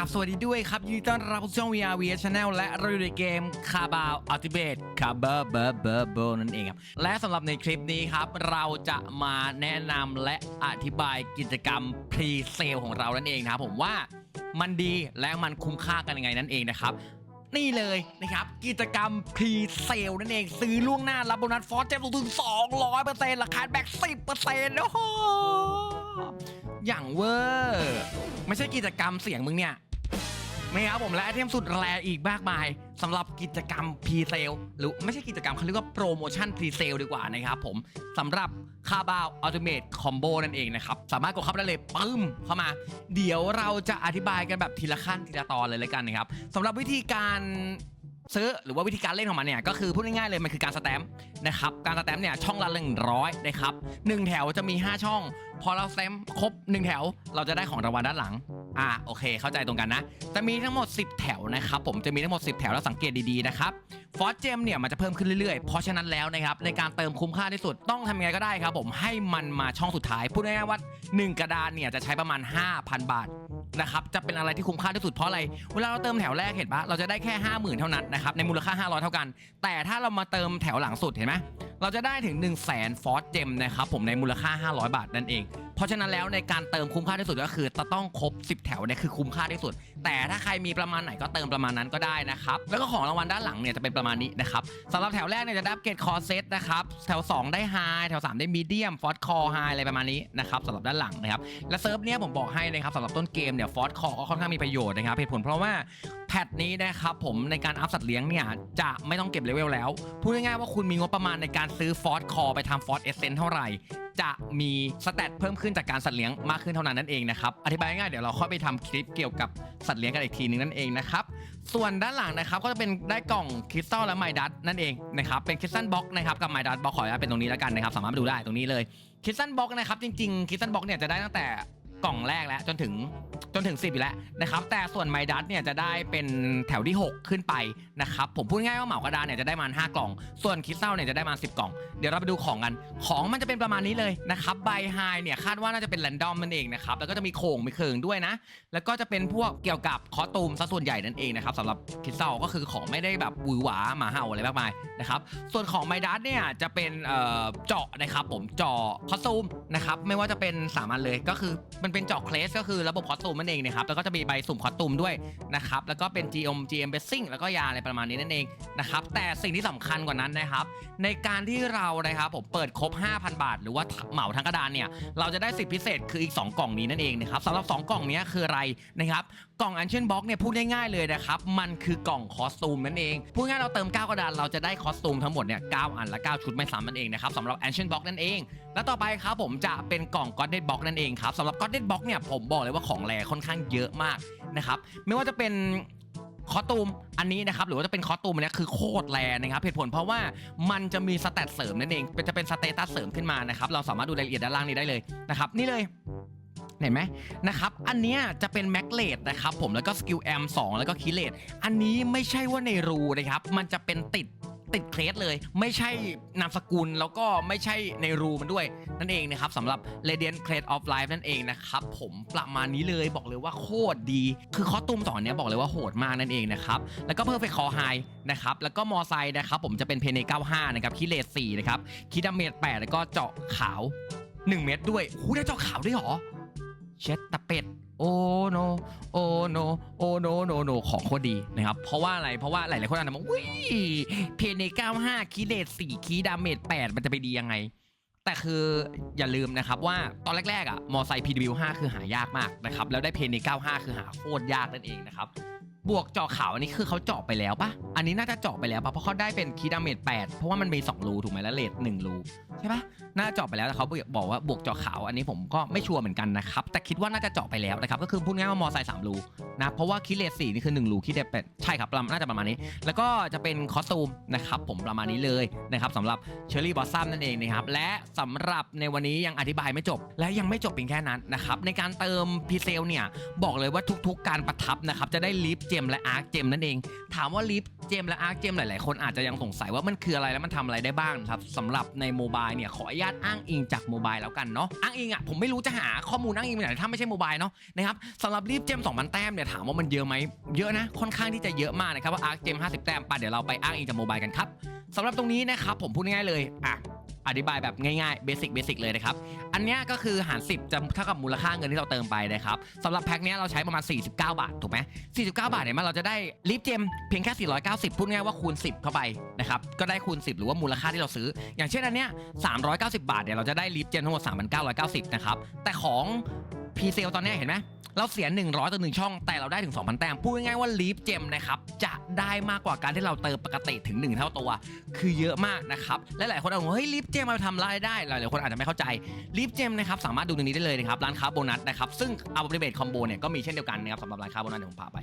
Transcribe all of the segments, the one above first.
ราบสวัสดีด้วยครับ ยินดีต้อนรับสู่ช่อง VR VR Channel และเราอยู่ในเกมคาบาวอัลติเบตคาบอร์เบอร์เบอร์เบอร์นั่นเองครับ และสำหรับในคลิปนี้ครับ เราจะมาแนะนำและอธิบายกิจกรรมพรีเซลของเรานั่นเองนะครับผมว่ามันดีและมันคุ้มค่ากันยังไงนั่นเองนะครับ นี่เลยนะครับ กิจกรรมพรีเซลนั่นเอง ซื้อล่วงหน้ารับโบนัสฟอร์เจมสูงถึง 200%ราคาแบ็ก10%โอ้โหอย่างเวอร์ ไม่ใช่กิจกรรมเสียงมึงเนี่ย ไม่ครับผมและไอเทมสุดแรอีกมากมายสำหรับกิจกรรมพรีเซลหรือไม่ใช่กิจกรรมเขาเรียกว่าโปรโมชั่นพรีเซลดีกว่านะครับผมสำหรับคาบาวอัลติเมทคอมโบนั่นเองนะครับ สามารถกดเข้าไปได้เลยปึ้มเข้ามา เดี๋ยวเราจะอธิบายกันแบบทีละขั้นทีละตอนเลยเลยกันนะครับสำหรับวิธีการ ซื้อหรือว่าวิธีการเล่นของมันเนี่ยก็คือพูดง่ายๆเลยมันคือการสแตมป์นะครับการสแตมป์เนี่ยช่องละหนึ่งร้อยนะครับหนึ่งแถวจะมี 5 ช่อง พอเราสแตมป์ครบ 1 แถว เราจะได้ของรางวัลด้านหลังอ่าโอเค เข้าใจตรงกันนะ จะมีทั้งหมด 10 แถวนะครับผมจะมีทั้งหมด 10 แถวแล้วสังเกตดีๆนะครับฟอสเจมเนี่ยมันจะเพิ่มขึ้นเรื่อยๆ เพราะฉะนั้นแล้วนะครับในการเติมคุ้มค่าที่สุดต้องทำยังไงก็ได้ครับผมให้มันมาช่องสุดท้ายพูดง่ายๆว่า 1 กระดานเนี่ยจะใช้ประมาณ 5,000 บาท นะครับจะเป็นอะไรที่คุ้มค่าที่สุดเพราะอะไรเวลาเราเติมแถวแรกเห็นปะเราจะได้แค่ 50,000 เท่านั้นนะครับในมูลค่า 500 เท่ากัน แต่ถ้าเรามาเติมแถวหลังสุดเห็นไหม เราจะได้ถึง 1 0 0 0 0แสนฟอสเจมนะครับผมในมูลค่า 500 บาทนั่นเอง เพราะฉะนั้นแล้วในการเติมคุ้มค่าที่สุดก็คือจะต้องครบ 10 แถวเนี่ยคือคุ้มค่าที่สุด แต่ถ้าใครมีประมาณไหนก็เติมประมาณนั้นก็ได้นะครับแล้วก็ของรางวัลด้านหลังเนี่ยจะเป็นประมาณนี้นะครับสำหรับแถวแรกเนี่ยจะได้เกรดคอเซตนะครับแถว 2 ได้ไฮแถว 3 ได้มีเดียมฟอสคอไฮอะไรประมาณนี้นะครับสำหรับด้านหลังนะครับและเซิร์ฟเนี่ยผมบอกให้นะครับสำหรับต้นเกมเนี่ยฟอสคอก็ค่อนข้างมีประโยชน์นะครับเหตุผลเพราะว่า แพทนี้นะครับผมในการอัพสัตว์เลี้ยงเนี่ยจะไม่ต้องเก็บเลเวลแล้ว พูดง่ายๆว่าคุณมีงบประมาณในการซื้อฟอสคอไปทำฟอสเอเซนเท่าไหร่ จะมีสเตตเพิ่มขึ้นจากการสัตว์เลี้ยงมากขึ้นเท่านั้นนั่นเองนะครับอธิบายง่ายเดี๋ยวเราค่อยไปทำคลิปเกี่ยวกับสัตว์เลี้ยงกันอีกทีนึงนั่นเองนะครับส่วนด้านหลังนะครับก็จะเป็นได้กล่องคริสตัลและไมดัตนั่นเองนะครับเป็นคริสตัลบ็อกนะครับกับไมดัตบ็อกขออนุญาตเป็นตรงนี้แล้วกันนะครับสามารถมาดูได้ตรงนี้เลยคริสตัลบ็อกนะครับจริงๆคริสตัลบ็อกเนี่ยจะได้ตั้งแต่ กล่องแรกแล้วจนถึงจนถึง 10อยู่แล้วนะครับแต่ส่วนไมดัตเนี่ยจะได้เป็นแถวที่ 6 ขึ้นไปนะครับผมพูดง่ายว่าเหมากระดานเนี่ยจะได้มา5กล่อง ส่วนคริสตัลเนี่ยจะได้มา 10 กล่อง เดี๋ยวเราไปดูของกันของมันจะเป็นประมาณนี้เลยนะครับใบไฮเนี่ยคาดว่าน่าจะเป็นแรนดอมนั่นเองนะครับแล้วก็จะมีโข่งมีเคิงด้วยนะ แล้วก็จะเป็นพวกเกี่ยวกับคอตูมซะส่วนใหญ่นั่นเองนะครับสำหรับคริสตัลก็คือของไม่ได้แบบหวือหวาหมาเห่าอะไรมากมายนะครับส่วนของไมดัสเนี่ยจะเป็นเจาะนะครับผมเจาะคอตูมนะครับไม่ว่าจะเป็นสามัญเลยก็คือมันเป็นเจาะเคลสก็คือระบบคอสตูมนั่นเองนะครับแล้วก็จะมีใบสุ่มคอสตูมด้วยนะครับแล้วก็เป็น GM GM Basing แล้วก็ยาอะไรประมาณนี้นั่นเองนะครับแต่สิ่งที่สำคัญกว่านั้นนะครับ ในการที่เรานะครับผมเปิดครบ 5,000 บาท หรือว่าเหมาทั้งกระดานเนี่ยเราจะได้สิทธิพิเศษคืออีก 2 กล่องนี้นั่นเองนะครับสำหรับ 2 กล่องนี้คืออะไรนะครับ กล่อง Ancient Box เนี่ยพูดง่ายๆเลยนะครับ มันคือกล่องคอสตูมนั่นเอง พูดง่ายเราเติม 9 กระดานเราจะได้คอสตูมทั้งหมดเนี่ย9อันและ 9 ชุดไม่ซ้ำนั่นเองนะครับสำหรับ Ancient Box นั่นเอง แล้วต่อไปครับผมจะเป็นกล่อง g o d d e d Box นั่นเองครับสำหรับ g o d d e d Box เนี่ยผมบอกเลยว่าของแรค่อนข้างเยอะมากนะครับไม่ว่าจะเป็นคอสตูมอันนี้นะครับหรือว่าจะเป็นคอสตูมอันนี้คือโคตรแรงนะครับเหตุผลเพราะว่ามันจะมีสเตตเสริมนั่นเองจะเป็นสเตตัสเสริมขึ้นมานะครับเราสามารถดูรายละเอียดด้านล่างนี้ได้เลยนะครับนี่เลย เห็นไหมนะครับอันเนี้ยจะเป็นแม็กเลดนะครับผมแล้วก็สกิลแอม2แล้วก็คีเลดอันนี้ไม่ใช่ว่าในรูนะครับมันจะเป็นติดติดเครสเลย ไม่ใช่นามสกุลแล้วก็ไม่ใช่ในรูมันด้วย นั่นเองนะครับสำหรับ Radiant Crate of Life นั่นเองนะครับผมประมาณนี้เลยบอกเลยว่าโคตรดี คือคอสตูมสอนเนี้ยบอกเลยว่าโหดมากนั่นเองนะครับแล้วก็ Perfect Call High นะครับแล้วก็มอไซค์นะครับผมจะเป็นเพเน95 นะครับคิเลส4นะครับคิดาเมจ8แล้วก็เจาะขาว 1 เม็ดด้วยโอ้โหได้เจาะขาวด้วยหรอ เช็ดตะเป็ดโอ้โนโอ้โนโอ้โนโนโนของโคตรดีนะครับ เพราะว่าอะไรเพราะว่าหลายๆคนอาจจะมองวิเพเน95 คีเลส4คีดาเมจ8 มันจะไปดียังไง แต่คืออย่าลืมนะครับว่าตอนแรกๆอะมอไซค์ PW5 คือหายากมากนะครับ แล้วได้เพเน95 คือหาโคตรยากนั่นเองนะครับ บวกเจาะขาวอันนี้คือเขาเจาะไปแล้วปะอันนี้น่าจะเจาะไปแล้วปะเพราะเขาได้เป็นคีดามเมจ8เพราะว่ามันมี2รูถูกไหมแล้วเลท1รูใช่ปะน่าจะเจาะไปแล้วแต่เขาบอกว่าบวกเจาะขาวอันนี้ผมก็ไม่ชัวร์เหมือนกันนะครับแต่คิดว่าน่าจะเจาะไปแล้วนะครับก็คือพูดง่ายว่ามอไซค์3รูนะเพราะว่าคิเลส4นี่คือ1รูคิเลส8ใช่ครับประมาณน่าจะประมาณนี้ แล้วก็จะเป็นคอสตูมนะครับผมประมาณนี้เลยนะครับสำหรับเชอร์รี่บอสซัมนั่นเองนะครับและสำหรับในวันนี้ยังอธิบายไม่จบ และยังไม่จบเพียงแค่นั้นนะครับในการเติมพีเซลเนี่ยบอกเลยว่าทุก ๆ การประทับนะครับจะได้ลิฟเจมและอาร์คเจมนั่นเอง ถามว่าลิฟเจมและอาร์คเจมหลายๆ คนอาจจะยังสงสัยว่ามันคืออะไรแล้วมันทำอะไรได้บ้างครับสำหรับในโมบายเนี่ยขออนุญาตอ้างอิงจากโมบายแล้วกันเนาะอ้างอิงอะผมไม่รู้จะหาข้อมูลอ้างอิงไปไหนถ้าไม่ใช่โมบายเนาะนะครับสำหรับรีบเจม2,000แต้มเนี่ยถามว่ามันเยอะไหมเยอะนะค่อนข้างที่จะเยอะมากนะครับว่าอาร์คเจม50 แต้มปะเดี๋ยวเราไปอ้างอิงจากโมบายกันครับสำหรับตรงนี้นะครับผมพูดง่ายๆเลยอะ อธิบายแบบง่ายๆเบสิกเบสิกเลยนะครับ อันเนี้ยก็คือหาร 10จะเท่ากับมูลค่าเงินที่เราเติมไปนะครับสำหรับแพ็คนี้เราใช้ประมาณ 49 บาท ถูกไหม49 บาทเนี่ยมันเราจะได้ลิฟต์เจมเพียงแค่ 490 พูดง่ายว่าคูณ 10 เข้าไปนะครับก็ได้คูณ 10 หรือว่ามูลค่าที่เราซื้อ อย่างเช่นอันเนี้ย390 บาทเนี่ยเราจะได้ลิฟต์เจมทั้งหมด3,990นะครับแต่ของพีเซลตอนนี้เห็นไหม เราเสีย 100 ต่อหนึ่งช่อง แต่เราได้ถึง 2,000 แต้ม พูดง่ายๆว่าลีฟเจมนะครับ จะได้มากกว่าการที่เราเติมปกติถึง 1 เท่าตัว คือเยอะมากนะครับ และหลายคนอาจจะบอกว่าเฮ้ยลีฟเจมมาทำรายได้ หลายๆคนอาจจะไม่เข้าใจลีฟเจมนะครับ สามารถดูตรงนี้ได้เลยนะครับ ร้านค้าโบนัสนะครับ ซึ่งอัลติเมทคอมโบเนี่ยก็มีเช่นเดียวกันนะครับสำหรับร้านค้าโบนัสเดี๋ยวผมพาไป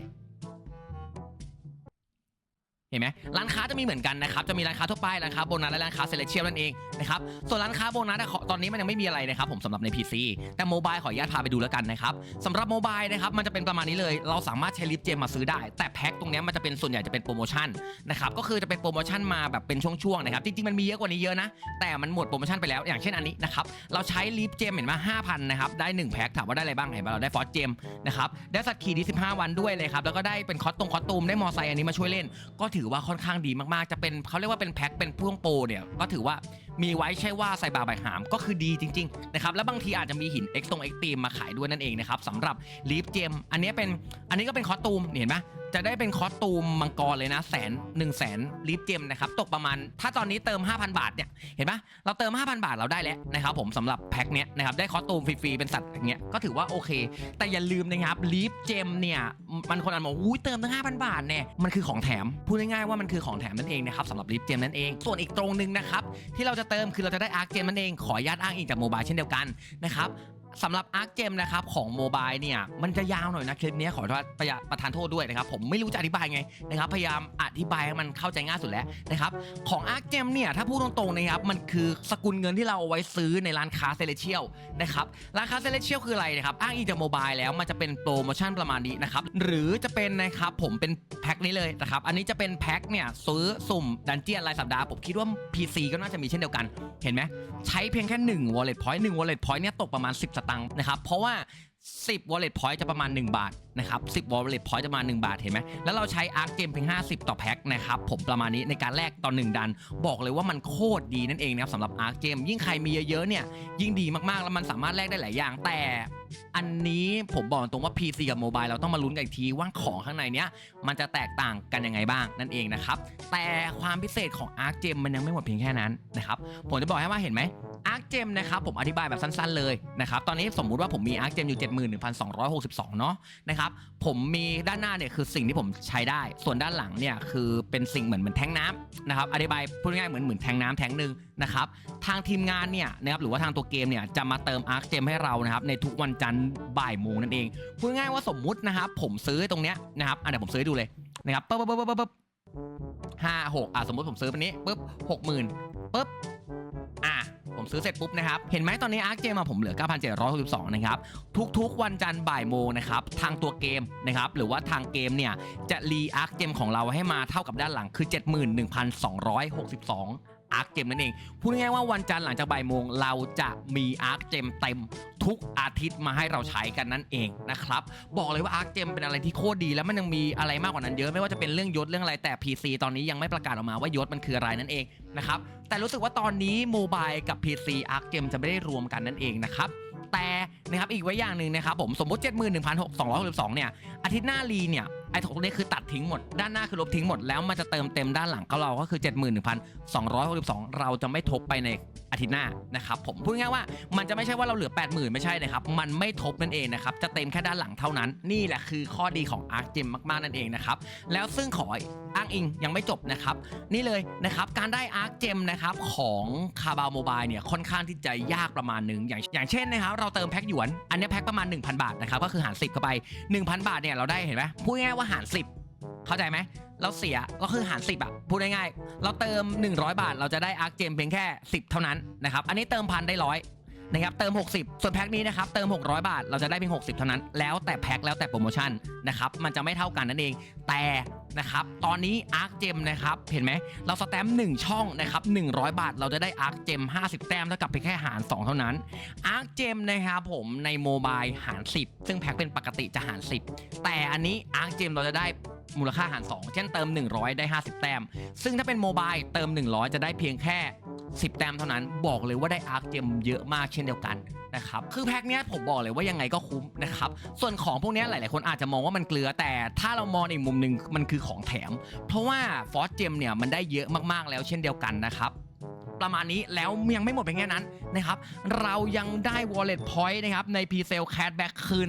เห็นไหมร้านค้าจะมีเหมือนกันนะครับ จะมีร้านค้าทั่วไปร้านค้าโบนัสและร้านค้าเซเลเชียลนั่นเองนะครับ ส่วนร้านค้าโบนัสอะขอตอนนี้มันยังไม่มีอะไรนะครับผมสำหรับใน PC แต่โมบายขออนุญาตพาไปดูแล้วกันนะครับสำหรับโมบายนะครับมันจะเป็นประมาณนี้เลย เราสามารถใช้ลิฟต์เจมมาซื้อได้ แต่แพ็คตรงนี้มันจะเป็นส่วนใหญ่จะเป็นโปรโมชั่นนะครับ ก็คือจะเป็นโปรโมชั่นมาแบบเป็นช่วงๆนะครับ จริงๆมันมีเยอะกว่านี้เยอะนะ แต่มันหมดโปรโมชั่นไปแล้ว อย่างเช่นอันนี้นะครับ เราใช้ลิฟต์เจมเห็นไหม5,000นะครับ ได้1แพ็คถามว่าได้อะไรบ้างเห็นไหมเราได้ฟอสเจมนะครับ ได้สัตว์ขี่ดี15 วันด้วยเลยครับ แล้วก็ได้เป็นคอสตรงคอสตูม ได้มอไซค์อันนี้มาช่วยเล่นก็ถือว่าค่อนข้างดีมากๆ จะเป็นเขาเรียกว่าเป็นแพ็คเป็นพ่วงโปรเนี่ยก็ถือว่ามีไว้ใช่ว่าใส่บาใบหามก็คือดีจริงๆนะครับแล้วบางทีอาจจะมีหิน X ตรง X ตีมมาขายด้วยนั่นเองนะครับสำหรับลีฟเจมอันนี้เป็นอันนี้ก็เป็นคอสตูมเห็นไหมจะได้เป็นคอสตูมมังกรเลยนะแสนหนึ่งแสนลีฟเจมนะครับตกประมาณ ถ้าตอนนี้เติม 5,000 บาทเนี่ยเห็นปะเราเติม 5,000 บาทเราได้แล้วนะครับผมสำหรับแพ็คเนี้ยนะครับได้คอสตูมฟรีๆเป็นสัตว์อย่างเงี้ยก็ถือว่าโอเค แต่อย่าลืมนะครับลีฟเจมเนี่ยมันคนอ่านบอกอุ้ยเติมตั้ง5,000 บาทเนี่ยมันคือของแถมพูดง่ายๆว่ามันคือของแถมนั่นเองนะครับสำหรับลีฟเจมนั่นเองส่วนอีกตรงหนึงนะครับที่เราจะเติมคือเราจะได้อาร์คเจมนั่นเองขออนุญาตอ้างอิงจากโมบายเช่นเดียวกันนะครับ สำหรับอาร์คเจมนะครับของโมบายเนี่ยมันจะยาวหน่อยนะคลิปนี้ขอโทษประประทานโทษด้วยนะครับผมไม่รู้จะอธิบายไงนะครับพยายามอธิบายให้มันเข้าใจง่ายสุดแล้วนะครับของอาร์คเจมเนี่ยถ้าพูดตรงๆนะครับมันคือสกุลเงินที่เราเอาไว้ซื้อในร้านค้าเซเลเชียลนะครับร้านค้าเซเลเชียลคืออะไรนะครับอ้างอิงจากโมบายแล้วมันจะเป็นโปรโมชั่นประมาณนี้นะครับหรือจะเป็นนะครับผมเป็นแพ็คนี้เลยนะครับอันนี้จะเป็นแพ็คเนี่ยซื้อสุ่มดันเจียนรายสัปดาห์ผมคิดว่า PC ก็น่าจะมีเช่นเดียวกันเห็นไหมใช้เพียงแค่1 wallet point 1 wallet point เนี่ยตกประมาณ10สตังค์นะครับ เพราะว่า 10 wallet point จะประมาณ 1 บาทนะครับ10 wallet point จะประมาณ 1 บาทเห็นไหมแล้วเราใช้ Arc Gem เพียง 50 ต่อแพ็คนะครับผมประมาณนี้ในการแลกต่อ1ดัน บอกเลยว่ามันโคตรดีนั่นเองนะครับสำหรับ Arc Gem ยิ่งใครมีเยอะๆเนี่ยยิ่งดีมากๆแล้วมันสามารถแลกได้หลายอย่างแต่อันนี้ผมบอกตรงว่า PC กับโมบายเราต้องมาลุ้นกันอีกทีว่าของข้างในเนี้ยมันจะแตกต่างกันยังไงบ้างนั่นเองนะครับแต่ความพิเศษของ Arc Gem มันยังไม่หมดเพียงแค่นั้นนะครับผมจะบอกให้ว่าเห็นไหม Arc Gem นะครับผมอธิบายแบบสั้นๆเลยนะครับตอนนี้สมมุติว่าผมมี Arc Gem อยู่ 71,262 เนาะนะครับผมมีด้านหน้าเนี่ยคือสิ่งที่ผมใช้ได้ ส่วนด้านหลังเนี่ยคือเป็นสิ่งเหมือนเหมือนแทงน้ำนะครับอธิบายพูดง่ายๆเหมือนเหมือนแทงน้ำแทงหนึ่ง นะครับทางทีมงานเนี่ยนะครับหรือว่าทางตัวเกมเนี่ยจะมาเติม Arc Gem ให้เรานะครับในทุกวันจันทร์บ่ายโมงนั่นเองพูดง่ายว่าสมมุตินะครับผมซื้อตรงเนี้ยนะครับอันเดี๋ยวผมซื้อดูเลยนะครับปึ๊บปึ๊บปึ๊บปึ๊บปึ๊บห้าหกอะสมมติผมซื้อเป็นนี้ปึ๊บหกหมื่นปึ๊บอะผมซื้อเสร็จปุ๊บนะครับ เห็นไหมตอนนี้ Arc Gem มาผมเหลือ 9,762 นะครับ ทุกๆ วันจันทร์บ่ายโมงนะครับ ทางตัวเกมนะครับ หรือว่าทางเกมเนี่ย จะรีอาร์คเกมของเราให้มาเท่ากับด้านหลังคือ 71,262 อาร์คเกมนั่นเองพูดง่ายๆว่าวันจันทร์หลังจากบ่ายโมงเราจะมีอาร์คเจมเต็มทุกอาทิตย์มาให้เราใช้กันนั่นเองนะครับบอกเลยว่าอาร์คเจมเป็นอะไรที่โคตรดี แล้วมันยังมีอะไรมากกว่านั้นเยอะไม่ว่าจะเป็นเรื่องยศเรื่องอะไรแต่ PC ตอนนี้ยังไม่ประกาศออกมาว่ายศมันคืออะไรนั่นเองนะครับแต่รู้สึกว่าตอนนี้โมบายกับ PC อาร์คเจมจะไม่ได้รวมกันนั่นเองนะครับแต่นะครับอีกไว้อย่างหนึ่งนะครับผมสมมติ 71,262เนี่ยอาทิตย์หน้ารีเนี่ยไอ้ตรงนี้คือตัดทิ้งหมด ด้านหน้าคือลบทิ้งหมด แล้วมันจะเติมเต็มด้านหลังก็เราก็คือ 71,262 เราจะไม่ทบไปในอาทิตย์หน้านะครับผมพูดง่ายว่ามันจะไม่ใช่ว่าเราเหลือ 80,000 ไม่ใช่นะครับ มันไม่ทบนั่นเองนะครับ จะเต็มแค่ด้านหลังเท่านั้น นี่แหละคือข้อดีของ Arc Gem มากๆนั่นเองนะครับแล้วซึ่งขออ้างอิงยังไม่จบนะครับ นี่เลยนะครับการได้ Arc Gem นะครับของคาบา o โมบายเนี่ยค่อนข้างที่จะยากประมาณหนึ่งอย่างอย่างเช่นนะครับเราเติมแพ็คหยวนอันนี้แพ็คประมาณ 1,000 บาทนะครับก็คือหาร10เข้าไป 1,000 บาทเนี่ยเราได้เห็นไหมพูดง่ายว่าหาร 10 เข้าใจไหมเราเสียก็คือหาร 10อะพูดง่ายๆเราเติม 100 บาท เราจะได้อาร์คเจมเพียงแค่ 10 เท่านั้นนะครับอันนี้เติมพันได้ร้อย นะครับเติม 60 ส่วนแพ็คนี้นะครับเติม 600 บาท เราจะได้เพียง60 เท่านั้น แล้วแต่แพ็คแล้วแต่โปรโมชั่นนะครับมันจะไม่เท่ากันนั่นเองแต่นะครับตอนนี้ Arc Gem นะครับเห็นไหมเราสแตมป์1ช่องนะครับ100 บาท เราจะได้ Arc Gem 50 แต้มเท่ากับเพียงแค่หาร 2 เท่านั้น Arc Gem นะครับผมในโมบายหาร 10 ซึ่งแพ็คเป็นปกติจะหาร 10 แต่อันนี้ Arc Gem เราจะได้ มูลค่าหาร 2 เช่นเติม 100 ได้ 50 แต้ม ซึ่งถ้าเป็นโมบายเติม 100 จะได้เพียงแค่ 10 แต้มเท่านั้นบอกเลยว่าได้อาร์คเจมเยอะมากเช่นเดียวกันนะครับคือแพ็คเนี้ยผมบอกเลยว่ายังไงก็คุ้มนะครับส่วนของพวกนี้หลาย ๆ คนอาจจะมองว่ามันเกลือ แต่ถ้าเรามองอีกมุมหนึ่งมันคือของแถม เพราะว่าฟอสเจมเนี่ยมันได้เยอะมาก ๆ แล้วเช่นเดียวกันนะครับ ประมาณนี้แล้วยังไม่หมดเพียงแค่นั้นนะครับเรายังได้ wallet point นะครับใน p s a l e cashback คืน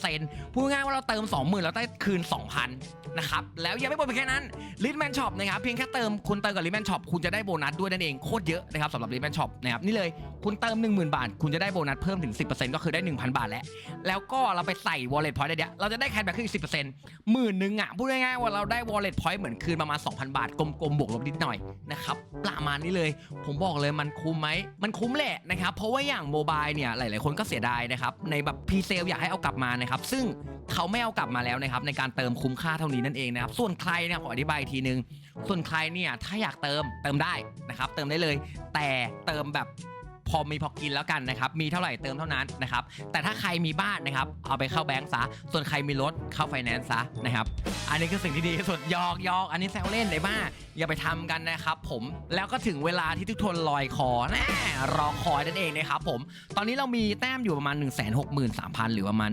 10%พูดง่ายๆว่าเราเติม 20,000แล้วได้คืน 2,000นะครับแล้วยังไม่หมดเพียงแค่นั้น l i t m a n Shop นะครับเพียงแค่เติมคุณเติมกับ l i t m a n Shop คุณจะได้โบนัสด้วยนั่นเองโคตรเยอะนะครับสำหรับ l i t m a n Shop นะครับนี่เลยคุณเติม 10,000 บาท คุณจะได้โบนัสเพิ่มถึง 10%ก็คือได้ 1,000 บาทแล้ว แล้วก็เราไปใส่ wallet point ได้เดียวเราจะได้ cashback ขึ้นอีก10%หมื่นหนึ่งอะพูดง่ายๆว่าเราได้ wallet point เหมือนคืนประมาณ2,000 บาทกลมๆบวกลบนิดหน่อยนะครับประมาณนี้เลยผผมบอกเลยมันคุ้มไหม มันคุ้มแหละนะครับ เพราะว่าอย่างโมบายเนี่ยหลาย ๆ คนก็เสียดายนะครับ ในแบบพรีเซลอยากให้เอากลับมานะครับ ซึ่งเขาไม่เอากลับมาแล้วนะครับ ในการเติมคุ้มค่าเท่านี้นั่นเองนะครับ ส่วนใครเนี่ยขออธิบายอีกทีนึง ส่วนใครเนี่ยถ้าอยากเติมเติมได้นะครับ เติมได้เลย แต่เติมแบบ พอมีพอกินแล้วกันนะครับ มีเท่าไหร่เติมเท่านั้นนะครับ แต่ถ้าใครมีบ้านนะครับ เอาไปเข้าแบงก์ซะ ส่วนใครมีรถเข้าไฟแนนซ์ซะนะครับ อันนี้คือสิ่งที่ดีที่สุดยอกยอกอันนี้แซวเล่นเลยบ้าอย่าไปทำกันนะครับผม แล้วก็ถึงเวลาที่ทุกคนลอยคอแน่รอคอยนั่นเองนะครับผม ตอนนี้เรามีแต้มอยู่ประมาณ 1 6 3 0 0 0 หรือประมาณ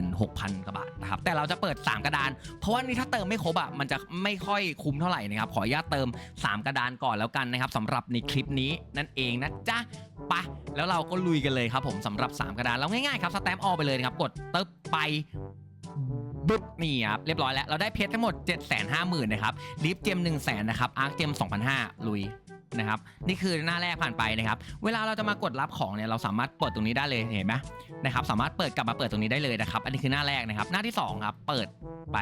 16,000กว่าบาทนะครับ แต่เราจะเปิด 3 กระดาน เพราะว่านี่ถ้าเติมไม่ครบอะ มันจะไม่ค่อยคุ้มเท่าไหร่นะครับ ขออนุญาตเติม 3 กระดานก่อนแล้วกันนะครับสำหรับในคลิปนี้นั่นเองนะจ๊ะ ปะแล้วเราก็ลุยกันเลยครับผมสำหรับ 3 กระดานเราง่ายๆครับสแตมป์ออไปเลยนะครับกดเติบไปบึ๊บนี่ครับเรียบร้อยแล้วเราได้เพชรทั้งหมด 7 5 0 0 0 0นะครับลิฟเจม 1 0 0 0 0 0นะครับอาร์คเจม2,500ลุยนะครับนี่คือหน้าแรกผ่านไปนะครับเวลาเราจะมากดรับของเนี่ยเราสามารถเปิดตรงนี้ได้เลยเห็นไหมนะครับสามารถเปิดกลับมาเปิดตรงนี้ได้เลยนะครับอันนี้คือหน้าแรกนะครับหน้าที่สองครับเปิดไป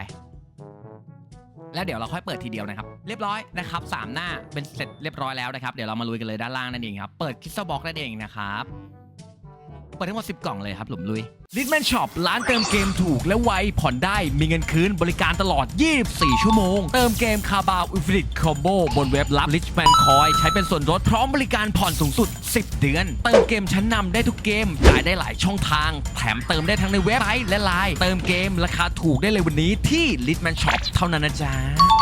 แล้วเดี๋ยวเราค่อยเปิดทีเดียวนะครับ เรียบร้อยนะครับสามหน้าเป็นเสร็จเรียบร้อยแล้วนะครับ เดี๋ยวเรามาลุยกันเลยด้านล่างนั่นเองครับ เปิดคิสบ็อกนั่นเองนะครับ เปิดทั้งหมด 10 กล่องเลยครับหลุมลุย l i t m a n Shop ร้านเติมเกมถูกและไว ผ่อนได้มีเงินคืนบริการตลอด 24 ชั่วโมง เติมเกมคาบาวอินฟินิตคอมโบบนเว็บรับ Richman Coin ใช้เป็นส่วนลดพร้อมบริการผ่อนสูงสุด 10 เดือน เติมเกมชั้นนำได้ทุกเกม จ่ายได้หลายช่องทาง แถมเติมได้ทั้งในเว็บไซต์และไลน์เติมเกมราคาถูกได้เลยวันนี้ที่ l i t m a n Shop เท่านั้นนะจ๊ะ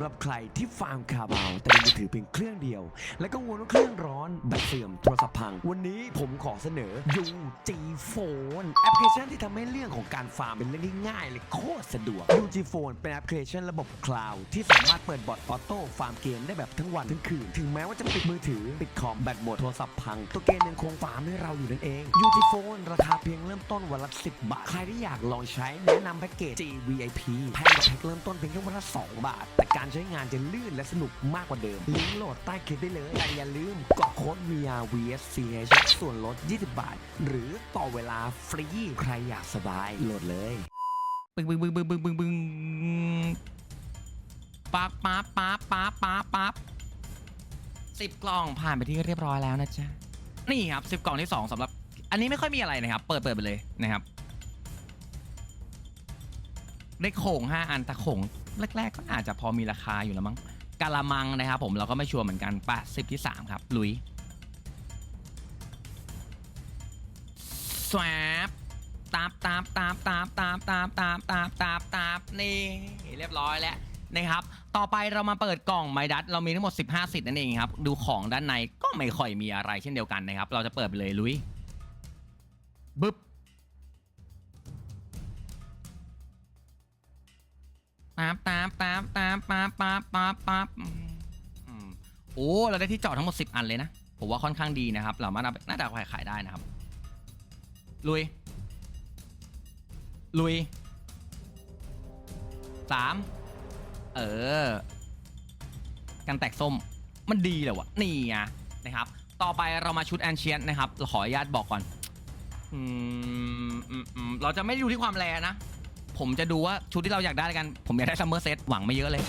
ำหรับใครที่ฟาร์มคาบาวแต่มีมือถือเพียงเครื่องเดียว และกังวลว่าเครื่องร้อนแบตเสื่อมโทรศัพท์พัง วันนี้ผมขอเสนอ UG Phone แอปพลิเคชันที่ทำให้เรื่องของการฟาร์มเป็นเรื่องที่ง่ายเลยโคตรสะดวก UG Phone เป็นแอปพลิเคชันระบบคลาวด์ที่สามารถเปิดบอทออโต้ฟาร์มเกมได้แบบทั้งวันทั้งคืน ถึงแม้ว่าจะปิดมือถือปิดคอมแบตหมดโทรศัพท์พัง ตัวเกมยังคงฟาร์มให้เราอยู่นั่นเอง UG Phone ราคาเพียงเริ่มต้นวันละ10 บาท ใครที่อยากลองใช้แนะนำแพ็กเกจ GVIP แพงกว่าแพ็กเริ่มต้นเพียงแค่วันละ2บาท แต่การใช้งานจะลื่นและสนุกมากกว่าเดิม ลิงก์โหลดใต้คลิปได้เลย แต่อย่าลืมกดโค้ด VRVSCH ส่วนลด 20 บาท หรือต่อเวลาฟรี ใครอยากสบายโหลดเลยปึ้งปึ้งปึ้งปึ้งปึ้งปึ้งปึ้งปั๊บปั๊บปั๊บปั๊บปั๊บปั๊บสิบกล่องผ่านไปที่เรียบร้อยแล้วนะจ๊ะ นี่ครับสิบกล่องที่สองสำหรับ อันนี้ไม่ค่อยมีอะไรนะครับ เปิดเปิดไปเลยนะครับ ได้โขงห้าอันแต่โขง แรก ๆ ก็อาจจะพอมีราคาอยู่แล้วมั้งกาละมังนะครับผมเราก็ไม่ชัวร์เหมือนกันปะสิบที่สามครับ ลุยสวบตามตามตามตามตามตามตามตามตามตามนี่เรียบร้อยแล้วนะครับ ต่อไปเรามาเปิดกล่องไมดัสเรามีทั้งหมด 15 สิทธิ์นั่นเองครับ ดูของด้านในก็ไม่ค่อยมีอะไรเช่นเดียวกันนะครับ เราจะเปิดไปเลยลุยบึ๊บ ตามตามตามตามปาปาปาปาอืมโอ้เราได้ที่จอดทั้งหมด 10 อันเลยนะ ผมว่าค่อนข้างดีนะครับ เรามาน่าจะขายขายได้นะครับ ลุย ลุยสามเออ กันแตกส้ม มันดีเหลยวะ นี่ไงนะครับ ต่อไปเรามาชุดแอนเชียนนะครับ ขออนุญาตบอกก่อน อืมอืมอืมเราจะไม่ดูที่ความแรงนะ ผมจะดูว่าชุดที่เราอยากได้กัน ผมอยากได้ซัมเมอร์เซตหวังไม่เยอะเลย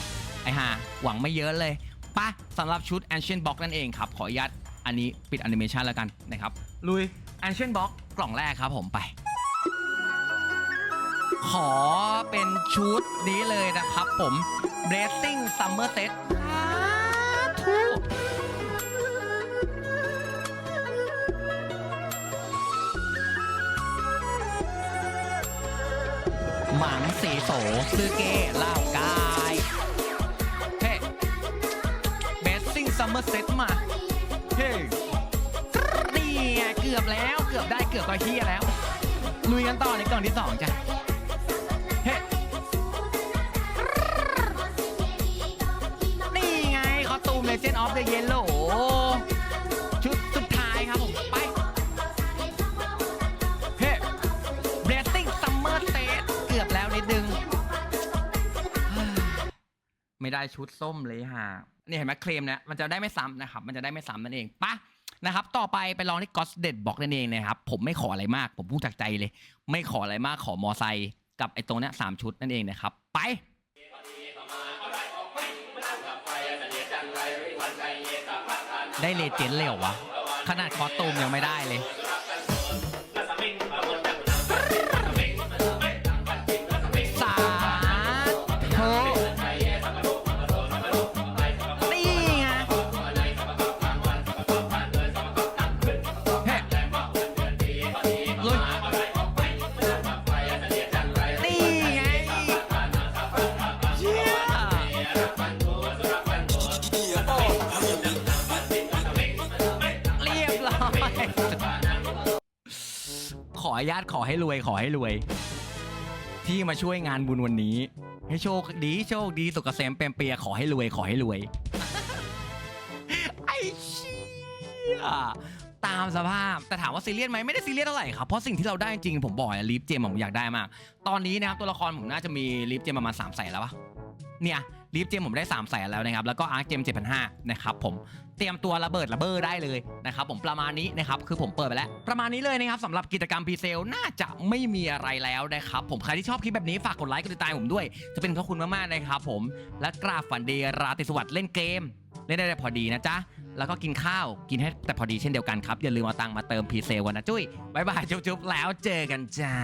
ไอ้ห่าหวังไม่เยอะเลยป่ะสำหรับชุด Ancient Box นั่นเองครับ ขออนุญาตอันนี้ปิดแอนิเมชันแล้วกันนะครับ ลุย Ancient Box กล่องแรกครับผมไป ขอเป็นชุดนี้เลยนะครับผม Blessing Summer Set สาธุ โสซื้อเกลาวกายเฮ้ Blessing Summer Set มาเฮ้นี่ไงเกือบแล้วเกือบได้เกือบก็เฮียแล้ว ลุยกันต่อในกล่องที่สองจ้ะเฮ้นี่ไงคอตูม Legend of the Yellow ชุด ไม่ได้ชุดส้มเลยฮะนี่เห็นไหมเคลมเนี่ยมันจะได้ไม่ซ้ำนะครับมันจะได้ไม่ซ้ำนั่นเองปะนะครับต่อไปไปลองที่ g o s t Dead Box นั่นเองนะครับผมไม่ขออะไรมาก ผมพูดจากใจเลย ไม่ขออะไรมากขอมอไซค์กับไอ้ตรงเนี้ยสามชุดนั่นเองนะครับไปได้เลเจนด์เลยเหรอวะขนาดคอตูมยังไม่ได้เลย อนุญาตขอให้รวยขอให้รวย ที่มาช่วยงานบุญวันนี้ ให้โชคดีโชคดีสุขเกษมเปรมเปียขอให้รวยขอให้รวย ไอ้เชี่ยตามสภาพแต่ถามว่าซีเรียสไหมไม่ได้ซีเรียสเท่าไหร่ครับเพราะสิ่งที่เราได้จริงผมบอกอะลีฟเจมผมอยากได้มาก ตอนนี้นะครับตัวละครผมน่าจะมีลีฟเจมประมาณ3ามแสนแล้วปะเนี่ย ลีฟเจมผมได้3ามแสนแล้วนะครับ แล้วก็อาร์คเจมเจ็ดพันห้านะครับผมเตรียมตัวระเบิดระเบ้อได้เลยนะครับผมประมาณนี้นะครับคือผมเปิดไปแล้ว ประมาณนี้เลยนะครับสำหรับกิจกรรมพรีเซลน่าจะไม่มีอะไรแล้วนะครับผมใครที่ชอบคลิปแบบนี้ฝากกดไลค์กดติดตามผมด้วย จะเป็นพระคุณมากๆนะครับผมและกราบฝันดีราตรีสวัสดิ์เล่นเกม เล่นได้แต่พอดีนะจ๊ะแล้วก็กินข้าวกินให้แต่พอดีเช่นเดียวกันครับอย่าลืมเอาตังค์มาเติมพรีเซลกันนะจุ้ยบายบายจุ๊บๆแล้วเจอกันจ้า